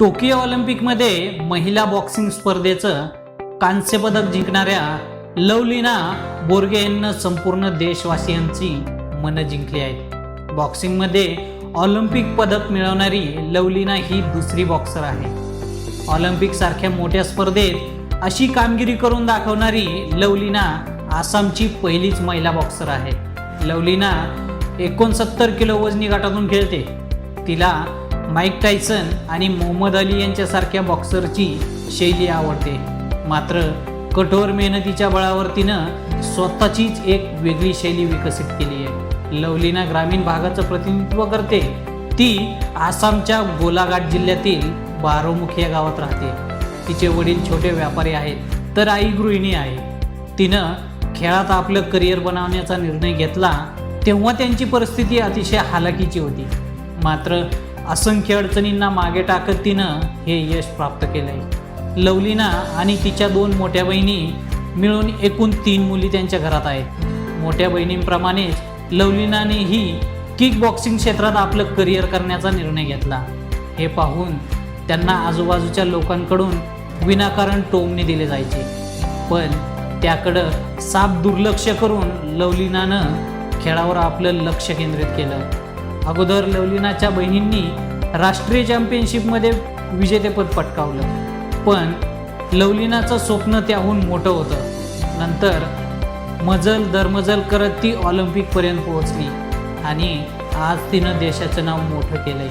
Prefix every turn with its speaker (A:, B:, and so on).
A: Tokyo ऑलिम्पिकमध्ये महिला boxing स्पर्धेचं कांस्यपदक जिंकणाऱ्या लवलीना बोर्गे यांना संपूर्ण देशवासियांची मनं जिंकली आहेत. बॉक्सिंगमध्ये ऑलिम्पिक पदक मिळवणारी लवलीना ही दुसरी बॉक्सर आहे. ऑलिम्पिकसारख्या मोठ्या स्पर्धेत अशी कामगिरी करून दाखवणारी लवलीना आसामची पहिलीच महिला बॉक्सर आहे. लवलीना एकोणसत्तर किलो वजनी गटातून खेळते. तिला माईक टायसन आणि मोहम्मद अली यांच्यासारख्या बॉक्सरची शैली आवडते. मात्र कठोर मेहनतीच्या बळावर तिनं स्वतःचीच एक वेगळी शैली विकसित केली आहे. लवलीना ग्रामीण भागाचं प्रतिनिधित्व करते. ती आसामच्या गोलाघाट जिल्ह्यातील बारोमुख या गावात राहते. तिचे वडील छोटे व्यापारी आहेत तर आई गृहिणी आहे. तिनं खेळात आपलं करिअर बनवण्याचा निर्णय घेतला तेव्हा त्यांची परिस्थिती अतिशय हालाकीची होती. मात्र असंख्य अडचणींना मागे टाकत तिनं हे यश प्राप्त केलंय. लवलीना आणि तिच्या दोन मोठ्या बहिणी मिळून एकूण तीन मुली त्यांच्या घरात आहेत. मोठ्या बहिणींप्रमाणेच लवलीनानेही किक बॉक्सिंग क्षेत्रात आपलं करिअर करण्याचा निर्णय घेतला. हे पाहून त्यांना आजूबाजूच्या लोकांकडून विनाकारण टोमणे दिले जायचे. पण त्याकडं साप दुर्लक्ष करून लवलीनानं खेळावर आपलं लक्ष केंद्रित केलं. अगोदर लवलिनाच्या बहिणींनी राष्ट्रीय चॅम्पियनशिपमध्ये विजेतेपद पटकावलं. पण लवलिनाचं स्वप्न त्याहून मोठं होतं. नंतर मजल दरमजल करत ती ऑलिम्पिकपर्यंत पोहोचली आणि आज तिनं देशाचं नाव मोठं केलंय.